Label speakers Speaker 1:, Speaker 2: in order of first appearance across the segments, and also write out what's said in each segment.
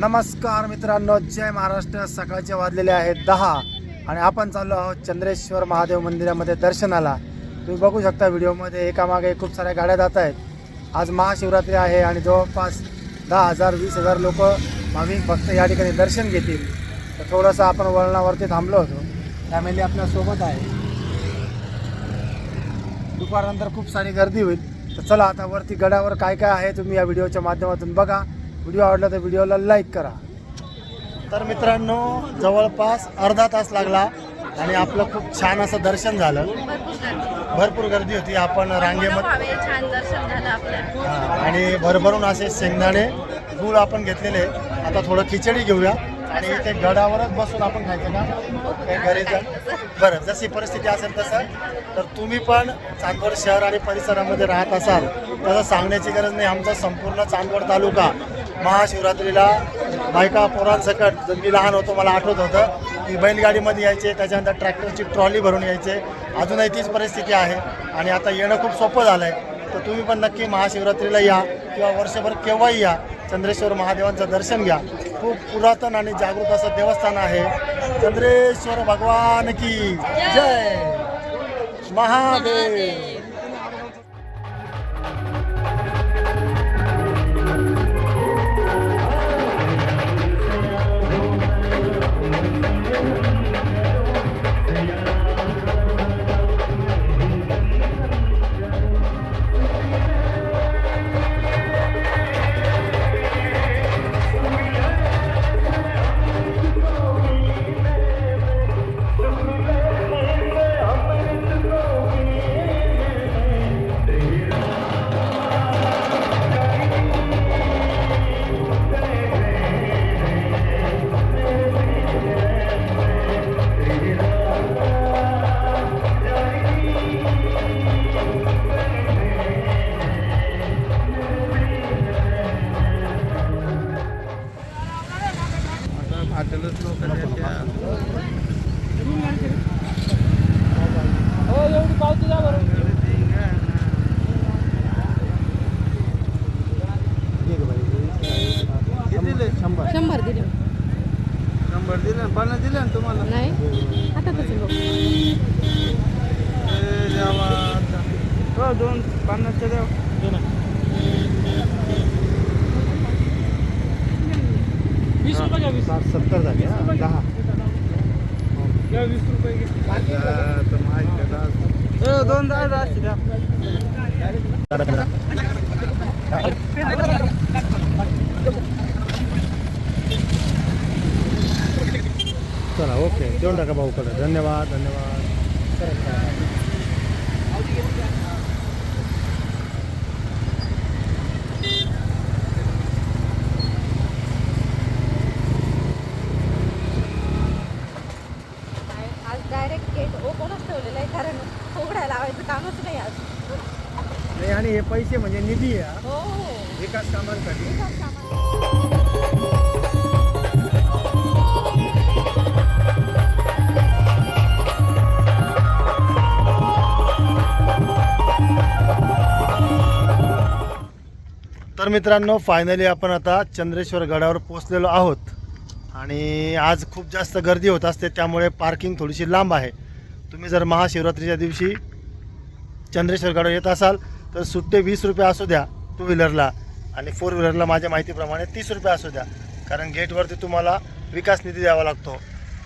Speaker 1: नमस्कार मित्रांनो जय महाराष्ट्र. सकाळचे वाजलेले आहेत दहा आणि आपण चाललो आहोत चंद्रेश्वर महादेव मंदिरामध्ये दर्शनाला. तुम्ही बघू शकता व्हिडिओमध्ये एकामागे खूप साऱ्या गाड्या जात आहेत. आज महाशिवरात्री आहे आणि जवळपास दहा हजार वीस हजार लोक भाविक भक्त या ठिकाणी दर्शन घेतील. तर थोडंसं आपण वळणावरती थांबलो होतो. फॅमिली आपल्यासोबत आहे. दुपारनंतर खूप सारी गर्दी होईल. तर चला आता वरती गडावर काय काय आहे तुम्ही या व्हिडिओच्या माध्यमातून बघा. व्हिडिओ आवडला तर व्हिडिओला लाईक करा. तर मित्रांनो जवळपास अर्धा तास लागला आणि आपलं खूप छान असं दर्शन झालं. भरपूर गर्दी होती. आपण रांगेमध्ये
Speaker 2: भावे छान दर्शन झालं आपलं
Speaker 1: हा, आणि भरभरून असे शेंगदाणे गूळ आपण घेतलेले. आता थोडं खिचडी घेऊया. आणि ते गडावरच बसून आपण खायचं का काही घरी जा बरं जशी परिस्थिती असेल तसं. तर तुम्ही पण चांदवड शहर आणि परिसरामध्ये राहत असाल. तसं सांगण्याची गरज नाही. आमचा संपूर्ण चांदवड तालुका महाशिवरात्रीला बायका पोरांसकट जर मी लहान होतो मला आठवत होतं की बैलगाडीमध्ये यायचे त्याच्यानंतर ट्रॅक्टरची ट्रॉली भरून यायचे. अजूनही तीच परिस्थिती आहे आणि आता येणं खूप सोपं झालं आहे तर तुम्ही पण नक्की महाशिवरात्रीला या किंवा वर्षभर केव्हाही या. चंद्रेश्वर महादेवांचं दर्शन घ्या. खूप पुरातन आणि जागृत असं देवस्थान आहे. चंद्रेश्वर भगवान की जय. महादेव. चला ओके. देऊन टाका भाऊ कडे धन्यवाद
Speaker 2: धन्यवाद.
Speaker 1: तर मित्रांनो फायनली आपण आता चंद्रेश्वर गडावर पोहोचलेलो आहोत. आणि आज खूप जास्त गर्दी होत असते त्यामुळे पार्किंग थोडीशी लांब आहे. तुम्ही जर महाशिवरात्रीच्या दिवशी चंद्रेश्वर गडावर येत असाल तर सुट्टे वीस रुपये असू द्या टू व्हीलरला आणि फोर व्हीलरला माझ्या माहितीप्रमाणे तीस रुपये असू द्या कारण गेटवरती तुम्हाला विकास निधी द्यावा लागतो.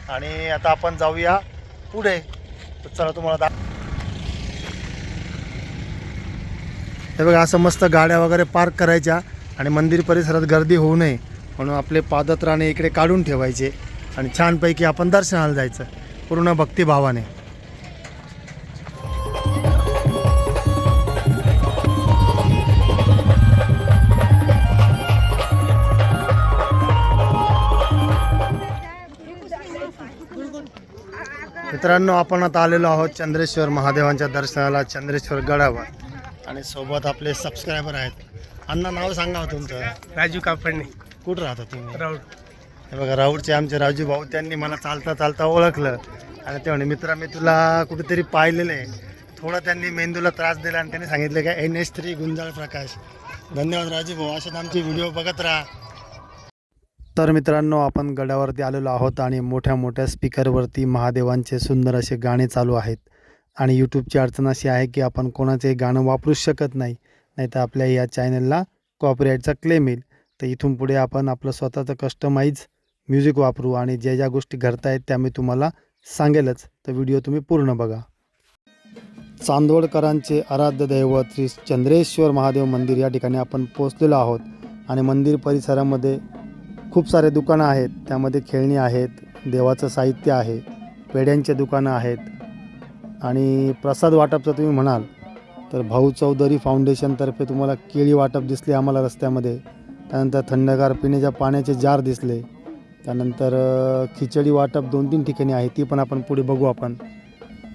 Speaker 1: आणि आता आपण जाऊया पुढे. तर चला तुम्हाला दा हे बघा असं मस्त गाड्या वगैरे पार्क करायच्या आणि मंदिर परिसरात गर्दी होऊ नये म्हणून आपले पादत्राणे इकडे काढून ठेवायचे आणि छानपैकी आपण दर्शनाला जायचं पूर्ण भक्तिभावाने. मित्रांनो आपण आता आलेलो आहोत चंद्रेश्वर महादेवांच्या दर्शनाला चंद्रेश्वर गडावर. आणि सोबत आपले सबस्क्रायबर आहेत. अण्णा नाव सांगा हो तुमचं.
Speaker 3: राजू कापडणे.
Speaker 1: कुठं राहता तुम्ही?
Speaker 3: राऊत.
Speaker 1: हे बघा राऊडचे आमचे राजू भाऊ त्यांनी मला चालता चालता ओळखलं. आणि ते म्हणे मित्रा मी तुला कुठेतरी पाहिलेलं आहे. थोडा त्यांनी मेंदूला त्रास दिला आणि त्यांनी सांगितलं का N S three Gunjal Prakash. धन्यवाद राजू भाऊ असेच आमचे व्हिडिओ बघत राहा. तर मित्रांनो आपण गडावरती आलेलो आहोत आणि मोठ्या मोठ्या स्पीकरवरती महादेवांचे सुंदर असे गाणे चालू आहेत. आणि यूट्यूबची अडचण अशी आहे की आपण कोणाचंही गाणं वापरूच शकत नाही. नाहीतर आपल्या या चॅनलला कॉपीराईटचा क्लेम येईल. तर इथून पुढे आपण आपलं स्वतःचं कस्टमाईज म्युझिक वापरू आणि ज्या ज्या गोष्टी घडतायत त्या मी तुम्हाला सांगेलच. तर व्हिडिओ तुम्ही पूर्ण बघा. चांदवडकरांचे आराध्य दैवत श्री चंद्रेश्वर महादेव मंदिर या ठिकाणी आपण पोचलेलो आहोत. आणि मंदिर परिसरामध्ये खूप सारे दुकानं आहेत. त्यामध्ये खेळणी आहेत देवाचं साहित्य आहे पेढ्यांचे दुकानं आहेत आणि प्रसाद वाटपचं तुम्ही म्हणाल तर भाऊ चौधरी फाउंडेशनतर्फे तुम्हाला केळी वाटप दिसले आम्हाला रस्त्यामध्ये. त्यानंतर थंडगार पिण्याच्या पाण्याचे जार दिसले. त्यानंतर खिचडी वाटप दोन तीन ठिकाणी आहे ती पण आपण पुढे बघू आपण.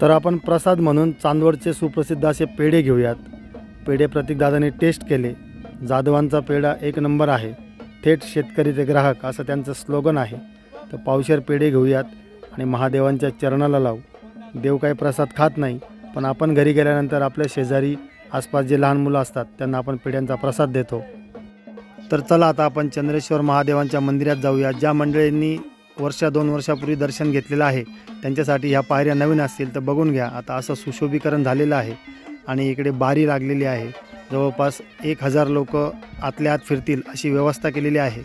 Speaker 1: तर आपण प्रसाद म्हणून चांदवडचे सुप्रसिद्ध असे पेढे घेऊयात. पेढे प्रतीकदादाने टेस्ट केले. जाधवांचा पेढा एक नंबर आहे. थेट शेतकरी ते ग्राहक असं त्यांचं स्लोगन आहे. तर पावशेर पेढे घेऊयात आणि महादेवांच्या चरणाला लावू. देव काही प्रसाद खात नाही पण आपण घरी गेल्यानंतर आपल्या शेजारी आसपास जे लहान मुलं असतात त्यांना आपण पिढ्यांचा प्रसाद देतो. तर चला आता आपण चंद्रेश्वर महादेवांच्या मंदिरात जाऊया ज्या मंडळींनी वर्षा दोन वर्षापूर्वी दर्शन घेतलेलं आहे. त्यांच्यासाठी ह्या पायऱ्या नवीन असतील तर बघून घ्या. आता असं सुशोभीकरण झालेलं आहे आणि इकडे बारी लागलेली आहे. जवळपास एक हजार लोक आतल्या आत फिरतील अशी व्यवस्था केलेली आहे.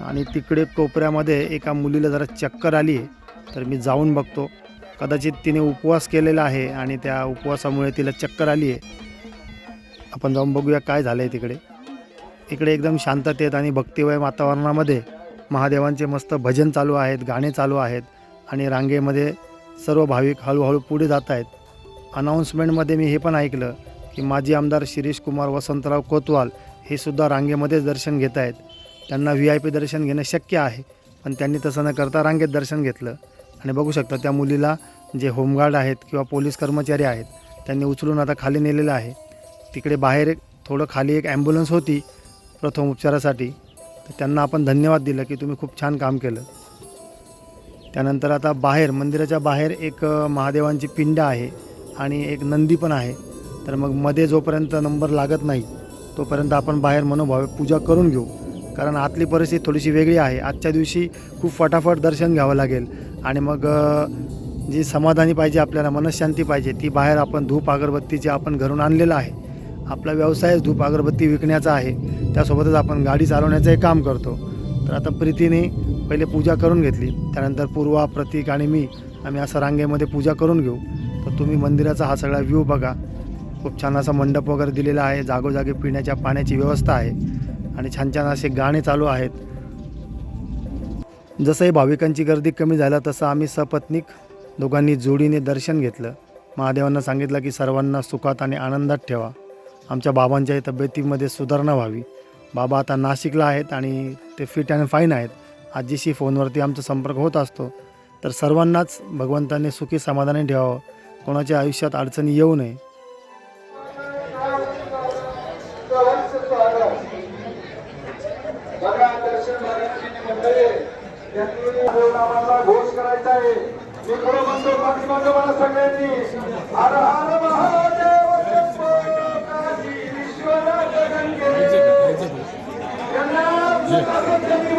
Speaker 1: आणि तिकडे कोपऱ्यामध्ये एका मुलीला जरा चक्कर आली आहे. तर मी जाऊन बघतो. कदाचित तिने उपवास केलेला आहे आणि त्या उपवासामुळे तिला चक्कर आली आहे. आपण जाऊन बघूया काय झालं आहे तिकडे. इकडे एकदम शांततेत आणि भक्तिमय वातावरणामध्ये महादेवांचे मस्त भजन चालू आहेत गाणे चालू आहेत आणि रांगेमध्ये सर्व भाविक हळूहळू पुढे जात आहेत. अनाऊन्समेंटमध्ये मी हे पण ऐकलं की माजी आमदार शिरीष कुमार वसंतराव कोतवाल हे सुद्धा रांगेमध्येच दर्शन घेत आहेत. त्यांना व्ही आय पी दर्शन घेणं शक्य आहे पण त्यांनी तसं न करता रांगेत दर्शन घेतलं. आणि बघू शकता त्या मुलीला जे होमगार्ड आहेत किंवा पोलीस कर्मचारी आहेत त्यांनी उचलून आता खाली नेलेलं आहे. तिकडे बाहेर एक थोडं खाली एक ॲम्ब्युलन्स होती प्रथम उपचारासाठी. तर त्यांना आपण धन्यवाद दिलं की तुम्ही खूप छान काम केलं. त्यानंतर आता बाहेर मंदिराच्या बाहेर एक महादेवांची पिंड आहे आणि एक नंदी पण आहे. तर मग मध्ये जोपर्यंत नंबर लागत नाही तोपर्यंत आपण बाहेर मनोभावे पूजा करून घेऊ. कारण आतली परिस्थिती थोडीशी वेगळी आहे. आजच्या दिवशी खूप फटाफट दर्शन घ्यावं लागेल. आणि मग जी समाधानी पाहिजे आपल्याला मनशांती पाहिजे ती बाहेर आपण धूप अगरबत्तीचे आपण घरून आणलेलं आहे आपला व्यवसायच धूप अगरबत्ती विकण्याचा आहे त्यासोबतच आपण गाडी चालवण्याचंही काम करतो. तर आता प्रीतीने पहिले पूजा करून घेतली. त्यानंतर पूर्वा प्रतीक आणि मी आम्ही असं रांगेमध्ये पूजा करून घेऊ. तर तुम्ही मंदिराचा हा सगळा व्ह्यू बघा. खूप छान असा मंडप वगैरे दिलेला आहे. जागोजागी पिण्याच्या पाण्याची व्यवस्था आहे. आणि छान छान असे गाणे चालू आहेत. जसंही भाविकांची गर्दी कमी झाला तसं आम्ही सपत्नीक दोघांनी जोडीने दर्शन घेतलं. महादेवांना सांगितलं की सर्वांना सुखात आणि आनंदात ठेवा. आमच्या बाबांच्याही तब्येतीमध्ये सुधारणा व्हावी. बाबा आता नाशिकला आहेत आणि ते फिट अँड फाईन आहेत. आजीशी फोनवरती आमचा संपर्क होत असतो. तर सर्वांनाच भगवंताने सुखी समाधानी ठेवावं. कोणाच्या आयुष्यात अडचणी येऊ नये.
Speaker 4: मी खरं म्हणतो पाठीमागं मला सगळ्यांनी हर हर महादेव विश्वनाथ गंगे यांना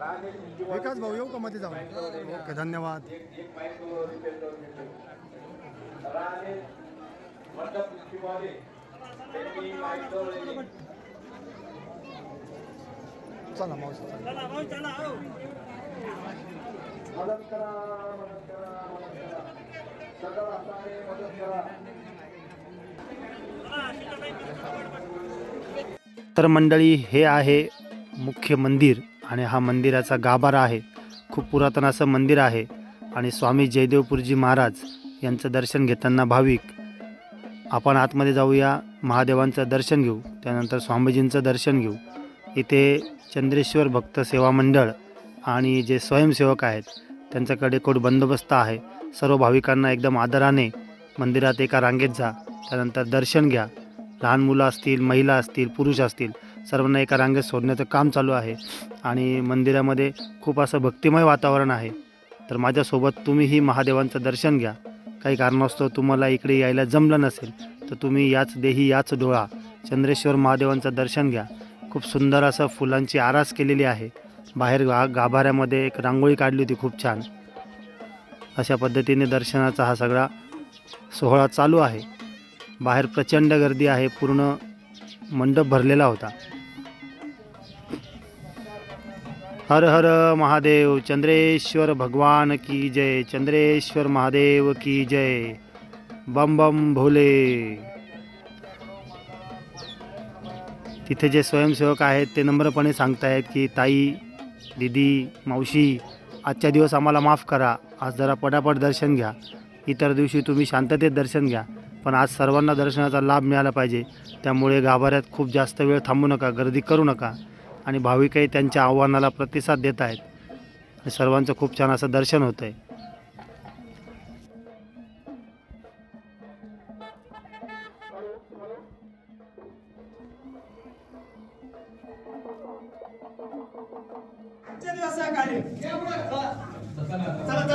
Speaker 1: विकास भाऊ येऊ का मध्ये जाऊन? ओके धन्यवाद. चला मावशी
Speaker 4: मदत करा मदत करा मदत करा. सगळं हाताने मदत करा.
Speaker 1: तर मंडळी हे आहे मुख्य मंदिर. आणि हा मंदिराचा गाभारा आहे. खूप पुरातन असं मंदिर आहे आणि स्वामी जयदेवपूरजी महाराज यांचं दर्शन घेताना भाविक. आपण आतमध्ये जाऊया महादेवांचं दर्शन घेऊ त्यानंतर स्वामीजींचं दर्शन घेऊ. इथे चंद्रेश्वर भक्त सेवा मंडळ आणि जे स्वयंसेवक आहेत त्यांच्याकडे कोट बंदोबस्त आहे सर्व भाविकांना एकदम आदराने मंदिरात एका रांगेत जा त्यानंतर दर्शन घ्या. लहान मुलं असतील महिला असतील पुरुष असतील सर्वांना एका रांगेत सोडण्याचं काम चालू आहे आणि मंदिरामध्ये खूप असं भक्तिमय वातावरण आहे. तर माझ्यासोबत तुम्हीही महादेवांचं दर्शन घ्या. काही कारणास्तव तुम्हाला इकडे यायला जमलं नसेल तर तुम्ही याच देही याच डोळा चंद्रेश्वर महादेवांचं दर्शन घ्या. खूप सुंदर असं फुलांची आरास केलेली आहे. बाहेर गा गाभाऱ्यामध्ये एक रांगोळी काढली होती खूप छान. अशा पद्धतीने दर्शनाचा हा सगळा सोहळा चालू आहे. बाहेर प्रचंड गर्दी आहे पूर्ण मंडप भरलेला होता. हर हर महादेव चंद्रेश्वर भगवान की जय चंद्रेश्वर महादेव की जय। बम बम भोले। तिथे जे स्वयंसेवक आहेत ते नम्रपणे सांगतायत की ताई दिदी मावशी आजच्या दिवस आम्हाला माफ करा. आज जरा पटापट दर्शन घ्या. इतर दिवशी तुम्ही शांततेत दर्शन घ्या. पण आज सर्वांना दर्शनाचा लाभ मिळाला पाहिजे. त्यामुळे गाभाऱ्यात खूप जास्त वेळ थांबू नका गर्दी करू नका. आणि भाविकही त्यांच्या आव्हानाला प्रतिसाद देत आहेत. आणि सर्वांचं खूप छान असं दर्शन होतं आहे चला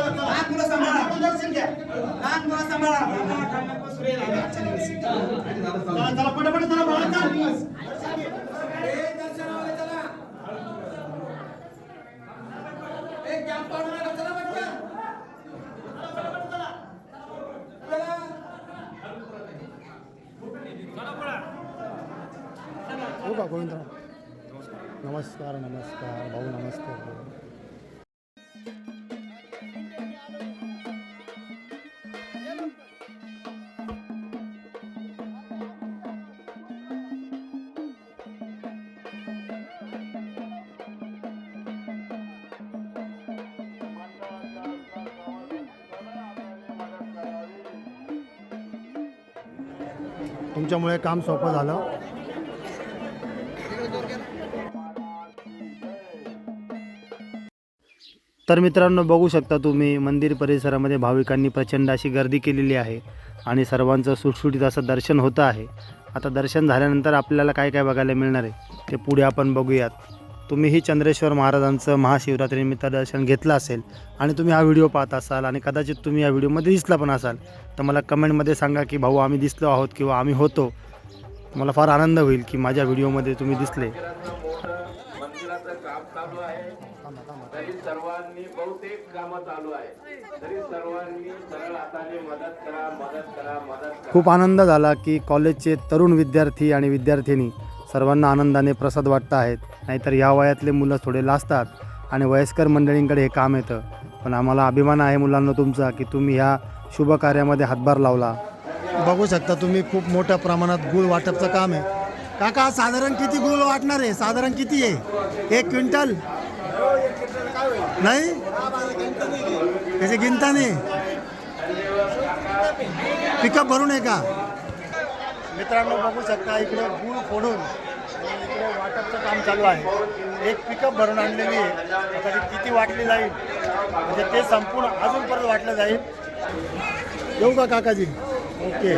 Speaker 1: का गोविंद नमस्कार भाऊ नमस्कार तुमच्यामुळे काम सोपं झालं. तर मित्रांनो बघू शकता तुम्ही मंदिर परिसरामध्ये भाविकांनी प्रचंड अशी गर्दी केलेली आहे आणि सर्वांचं सुटसुटीत असं दर्शन होतं आहे. आता दर्शन झाल्यानंतर आपल्याला काय काय बघायला मिळणार आहे ते पुढे आपण बघूयात. तुम्हीही चंद्रेश्वर महाराजांचं महाशिवरात्रीनिमित्त दर्शन घेतलं असेल आणि तुम्ही हा व्हिडिओ पाहत असाल आणि कदाचित तुम्ही या व्हिडिओमध्ये दिसला पण असाल तर मला कमेंटमध्ये सांगा की भाऊ आम्ही दिसलो आहोत किंवा आम्ही होतो. मला फार आनंद होईल की माझ्या व्हिडिओमध्ये तुम्ही दिसले
Speaker 4: मंदिराचं काम चालू आहे तरी सर्वांनी बहुतेक कामं चालू आहे. तरी सर्वांनी सरळ हाताने मदत करा मदत करा मदत करा.
Speaker 1: खूप आनंद झाला की कॉलेजचे तरुण विद्यार्थी आणि विद्यार्थिनी सर्वांना आनंदाने प्रसाद वाटत आहेत. नाहीतर या वयातले मुलं थोडे लाजतात आणि वयस्कर मंडळींकडे हे काम येतं. पण आम्हाला अभिमान आहे मुलांना तुमचा की तुम्ही ह्या शुभ कार्यामध्ये हातभार लावला. बघू शकता तुम्ही खूप मोठ्या प्रमाणात गुळ वाटपचं काम आहे. काका साधारण किती गुळ वाटणार आहे? साधारण किती आहे? एक क्विंटल? नाही? त्याची गिनता नाही. पिकअप भरून आहे का? मित्रांनो बघू शकता इकडे गुळ फोडून इकडे वाटपचं काम चालू आहे. एक पिकअप भरून आणलेली आहे. आता ती किती वाटली जाईल? म्हणजे ते संपूर्ण अजून परत वाटलं जाईल. येऊ का काकाजी? ओके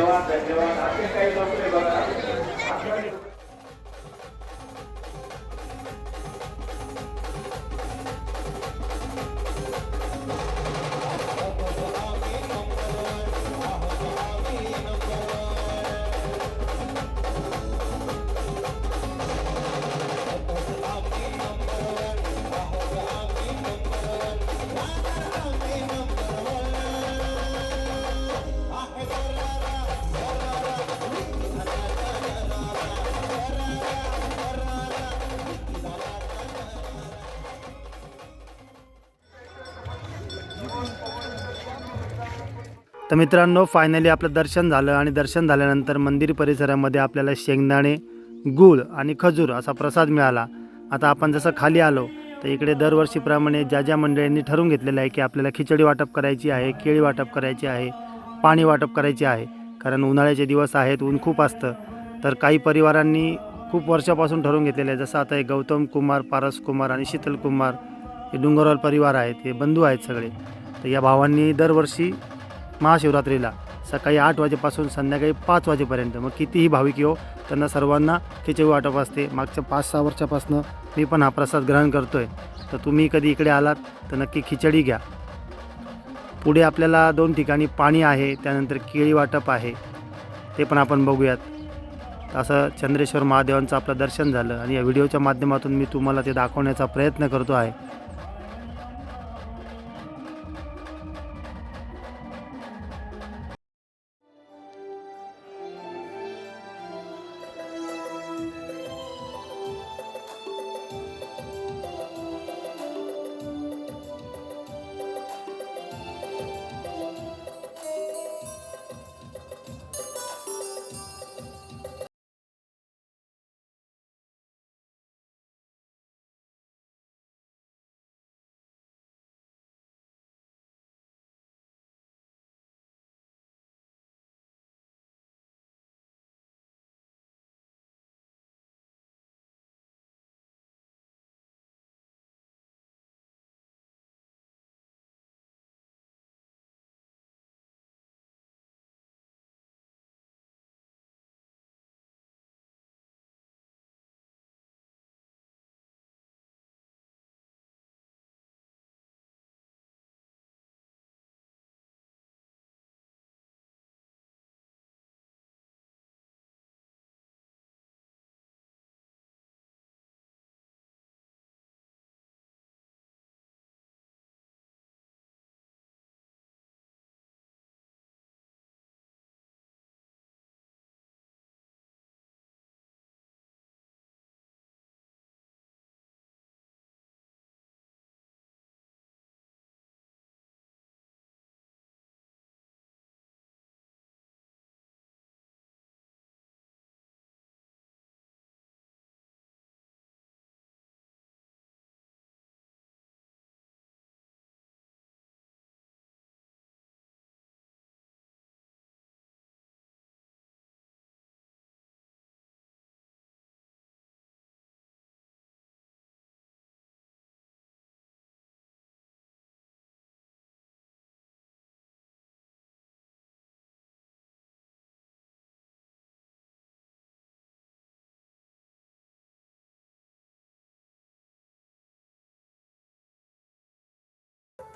Speaker 1: तर मित्रांनो फायनली आपलं दर्शन झालं आणि दर्शन झाल्यानंतर मंदिर परिसरामध्ये आपल्याला शेंगदाणे गूळ आणि खजूर असा प्रसाद मिळाला. आता आपण जसं खाली आलो तर इकडे दरवर्षीप्रमाणे ज्या ज्या मंडळींनी ठरवून घेतलेलं आहे की आपल्याला खिचडी वाटप करायची आहे केळी वाटप करायची आहे पाणी वाटप करायचे आहे कारण उन्हाळ्याचे दिवस आहेत ऊन खूप असतं. तर काही परिवारांनी खूप वर्षापासून ठरवून घेतलेलं आहे जसं आता हे गौतम कुमार पारस कुमार आणि शीतल कुमार हे डोंगरवाल परिवार आहेत हे बंधू आहेत सगळे. तर या भावांनी दरवर्षी महाशिवरात्रीला. सकाळी आठ वाजेपासून संध्याकाळी पाच वाजेपर्यंत. मग कितीही भाविक येऊ त्यांना सर्वांना खिचडी वाटप असते. मागच्या पाच सहा वर्षापासून मी पण हा प्रसाद ग्रहण करतो आहे तर तुम्ही कधी इकडे आलात तर नक्की खिचडी घ्या. पुढे आपल्याला दोन ठिकाणी पाणी आहे त्यानंतर केळी वाटप आहे. ते पण आपण बघूयात. असं चंद्रेश्वर महादेवांचं आपलं दर्शन झालं. आणि या व्हिडिओच्या माध्यमातून मी तुम्हाला ते दाखवण्याचा प्रयत्न करतो आहे.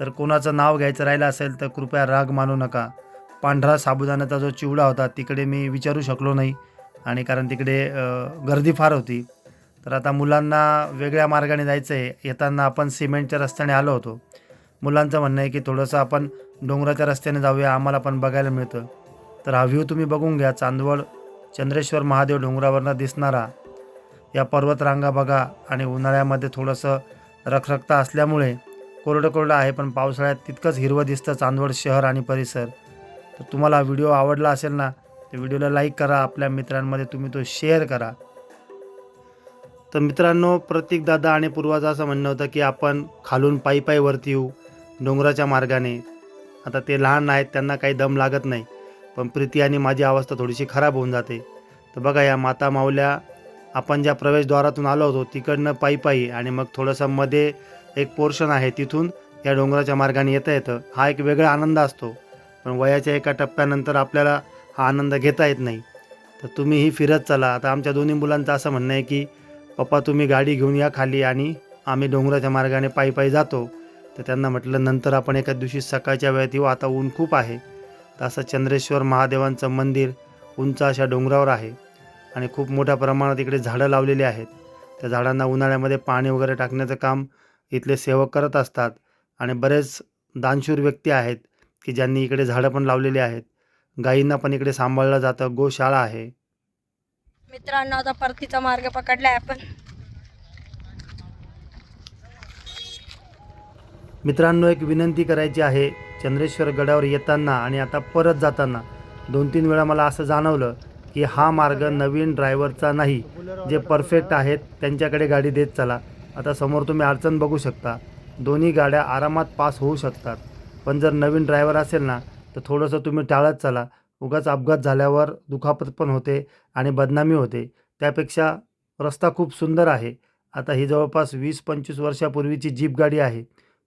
Speaker 1: तर कोणाचं नाव घ्यायचं राहिलं असेल तर कृपया राग मानू नका. पांढरा साबुदाण्याचा जो चिवडा होता तिकडे मी विचारू शकलो नाही. आणि कारण तिकडे गर्दी फार होती. तर आता मुलांना वेगळ्या मार्गाने जायचं आहे येताना आपण सिमेंटच्या रस्त्याने आलो होतो. मुलांचं म्हणणं आहे की थोडंसं आपण डोंगराच्या रस्त्याने जाऊया आम्हाला पण बघायला मिळतं. तर हा व्ह्यू तुम्ही बघून घ्या. चांदवड चंद्रेश्वर महादेव डोंगरावरनं दिसणारा या पर्वतरांगा बघा. आणि उन्हाळ्यामध्ये थोडंसं रखरखता असल्यामुळे कोरडं कोरडं आहे पण पावसाळ्यात तितकंच हिरवं दिसतं चांदवड शहर आणि परिसर. तर तुम्हाला व्हिडिओ आवडला असेल ना तर व्हिडिओला लाईक करा आपल्या मित्रांमध्ये तुम्ही तो शेअर करा. तर मित्रांनो प्रतीक दादा आणि पूर्वाचं असं म्हणणं होतं की आपण खालून पायी पायी वरती येऊ डोंगराच्या मार्गाने. आता ते लहान आहेत त्यांना काही दम लागत नाही पण प्रीती आणि माझी अवस्था थोडीशी खराब होऊन जाते. तर बघा या माता माऊल्या आपण ज्या प्रवेशद्वारातून आलो होतो तिकडनं पायी पायी आणि मग थोडंसं मध्ये एक पोर्शन आहे तिथून या डोंगराच्या मार्गाने येता येतं. हा एक वेगळा आनंद असतो. पण वयाच्या एका टप्प्यानंतर आपल्याला हा आनंद घेता येत नाही. तर तुम्हीही फिरत चला. आता आमच्या दोन्ही मुलांचं असं म्हणणं आहे की पप्पा तुम्ही गाडी घेऊन या खाली आणि आम्ही डोंगराच्या मार्गाने पायी पायी जातो. तर त्यांना म्हटलं नंतर आपण एका दिवशी सकाळच्या वेळेत येऊ. आता ऊन खूप आहे. तर असं चंद्रेश्वर महादेवांचं मंदिर उंच अशा डोंगरावर आहे आणि खूप मोठ्या प्रमाणात इकडे झाडं लावलेली आहेत. त्या झाडांना उन्हाळ्यामध्ये पाणी वगैरे टाकण्याचं काम इथले सेवक करत असतात आणि बरेच दानशूर व्यक्ती आहेत की ज्यांनी इकडे झाडं पण लावलेली आहेत. गायींना पण इकडे सांभाळलं जातं. गोशाळा आहे.
Speaker 5: मित्रांनो आता परतीचा मार्ग पकडलाय आपण.
Speaker 1: मित्रांनो एक विनंती करायची आहे. चंद्रेश्वर गडावर येताना आणि आता परत जाताना दोन तीन वेळा मला असं जाणवलं की हा मार्ग नवीन ड्रायव्हरचा नाही. जे परफेक्ट आहेत त्यांच्याकडे गाडी देत चला. आता समोर तुम्ही अडचण बघू शकता. दोन्ही गाड्या आरामात पास होऊ शकतात. पण जर नवीन ड्रायव्हर असेल ना तर थोडंसं तुम्ही टाळत चला. उगाच अपघात झाल्यावर दुखापत पण होते आणि बदनामी होते. त्यापेक्षा रस्ता खूप सुंदर आहे. आता ही जवळपास वीस पंचवीस वर्षापूर्वीची जीप गाडी आहे.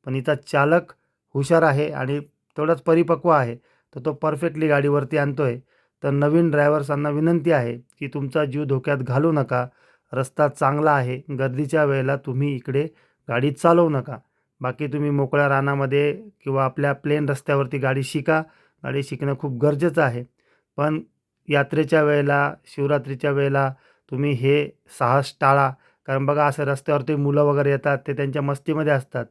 Speaker 1: पण इथं चालक हुशार आहे आणि तेवढाच परिपक्व आहे. तर तो परफेक्टली गाडीवरती आणतो आहे तर नवीन ड्रायव्हर्सांना विनंती आहे की तुमचा जीव धोक्यात घालू नका. रस्ता चांगला आहे गर्दीच्या वेळेला तुम्ही इकडे गाडी चालवू नका. बाकी तुम्ही मोकळ्या रानामध्ये किंवा आपल्या प्लेन रस्त्यावरती गाडी शिका. गाडी शिकणं खूप गरजेचं आहे. पण यात्रेच्या वेळेला शिवरात्रीच्या वेळेला तुम्ही हे साहस टाळा. कारण बघा असं रस्त्यावरती मुलं वगैरे येतात ते त्यांच्या मस्तीमध्ये असतात.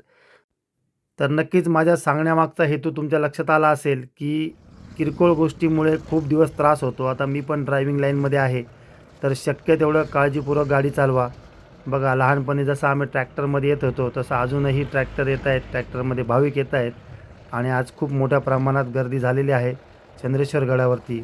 Speaker 1: तर नक्कीच माझ्या सांगण्यामागचा हेतू तुमच्या लक्षात आला असेल की किरकोळ गोष्टीमुळे खूप दिवस त्रास होतो. आता मी पण ड्रायव्हिंग लाईनमध्ये आहे. तर शक्य तेवढं काळजीपूर्वक गाडी चालवा. बघा लहानपणी जसं आम्ही ट्रॅक्टरमध्ये येत होतो तसं अजूनही ट्रॅक्टर येत आहेत ट्रॅक्टरमध्ये भाविक येत आहेत आणि आज खूप मोठ्या प्रमाणात गर्दी झालेली आहे चंद्रेश्वर गडावरती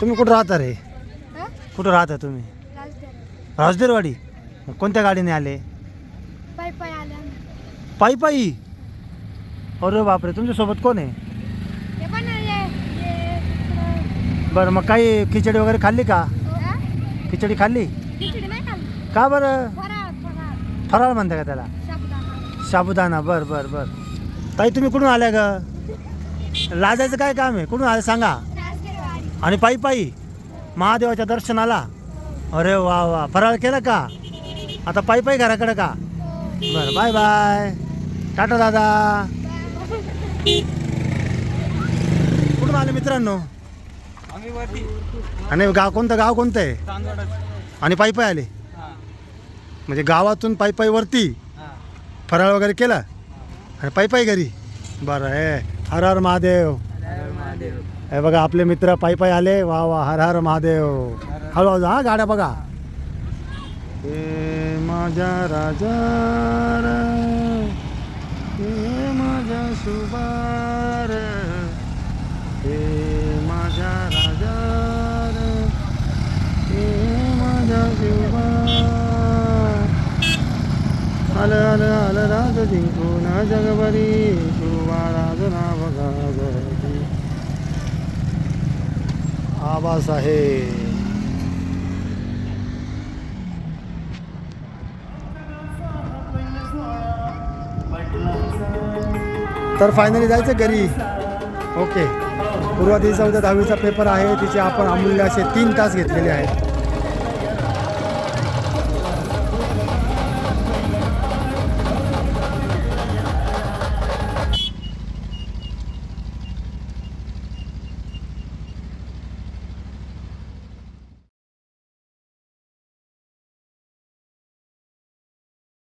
Speaker 1: तुम्ही कुठं राहता रे? कुठं राहता तुम्ही? राजदेरवाडी? कोणत्या गाडीने आले?
Speaker 2: पाय पाय आल्या
Speaker 1: पायी पायी अरे बापरे तुमच्यासोबत कोण आहे?
Speaker 2: हे पण हे हे तिकडं-
Speaker 1: बरं मग काही खिचडी वगैरे खाल्ली का?
Speaker 2: हा?
Speaker 1: खिचडी खाल्ली?
Speaker 2: खिचडी नाही खाल्ली.
Speaker 1: का बरं?
Speaker 2: फराळ फराळ.
Speaker 1: फराळ म्हणता का त्याला?
Speaker 2: साबुदाणा.
Speaker 1: साबुदाणा बर बर बर. ताई तुम्ही कुठून आल्या ग? लाजायचं काय काम आहे? कुठून आले सांगा. आणि पायी पायी महादेवाच्या दर्शनाला? अरे वा वा. फराळ केलं का? आता पायी पायी घराकडे का? बरं बाय बाय. टाटा दादा. कुठून आले मित्रांनो?
Speaker 4: वरती
Speaker 1: आणि गाव कोणतं? गाव कोणतं आहे? आणि पायी पायी आले? म्हणजे गावातून पायी पायी वरती फराळ वगैरे केला? आणि पायी पायी घरी? बरं हे. हर हर महादेव. हे बघा आपले मित्र पायी पायी आले. वा वा हर हर महादेव. हळूहळू हा गाड्या बघा. हे माझ्या राजा हे माझ्या सुबार हे माझ्या राजा हे माझ्या सुबार आलं आलं आलं राज जिंकून जगभरी सुबा राज बघा आवाज आहे. तर फायनली जायचं घरी. ओके पूर्वा उद्या दहावीचा पेपर आहे. तिचे आपण अमूल्य असे तीन तास घेतलेले आहेत.